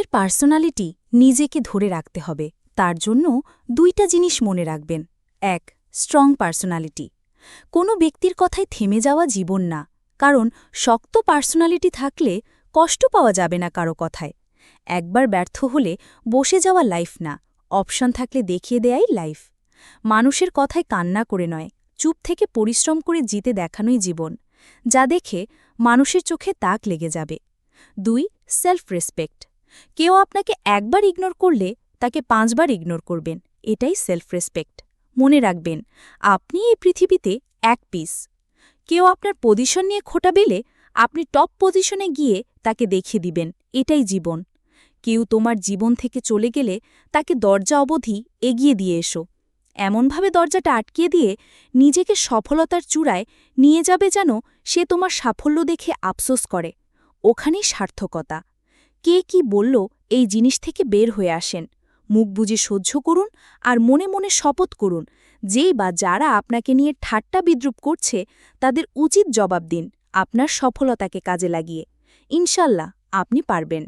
নিজের পার্সোনালিটি নিজেকে ধরে রাখতে হবে। তার জন্য দুইটা জিনিস মনে রাখবেন। এক স্ট্রং পার্সোনালিটি কোনো ব্যক্তির কথায় থেমে যাওয়া জীবন না, কারণ শক্ত পার্সোনালিটি থাকলে কষ্ট পাওয়া যাবে না কারও কথায়। একবার ব্যর্থ হলে বসে যাওয়া লাইফ না অপশন থাকলে দেখিয়ে দেয়াই লাইফ মানুষের কথায় কান্না করে নয়, চুপ থেকে পরিশ্রম করে জিতে দেখানোই জীবন, যা দেখে মানুষের চোখে তাক লেগে যাবে। দুই সেলফ রেসপেক্ট কেউ আপনাকে একবার ইগনোর করলে তাকে পাঁচবার ইগনোর করবেন। এটাই সেলফ রেসপেক্ট মনে রাখবেন, আপনি এই পৃথিবীতে এক পিস কেউ আপনার পজিশন নিয়ে খোটা বেলে আপনি টপ পজিশনে গিয়ে তাকে দেখিয়ে দিবেন। এটাই জীবন। কেউ তোমার জীবন থেকে চলে গেলে তাকে দরজা অবধি এগিয়ে দিয়ে এসো। এমনভাবে দরজাটা আটকিয়ে দিয়ে নিজেকে সফলতার চূড়ায় নিয়ে যাবে যেন সে তোমার সাফল্য দেখে আফসোস করে। ওখানেই সার্থকতা। কে কি বলল এই জিনিস থেকে বের হয়ে আসেন। মুখ বুঝে সহ্য করুন আর মনে মনে শপথ করুন, যেই বা যারা আপনাকে নিয়ে ঠাট্টা বিদ্রুপ করছে, তাদের উচিত জবাব দিন, আপনার সফলতাকে কাজে লাগিয়ে। ইনশাল্লাহ, আপনি পারবেন।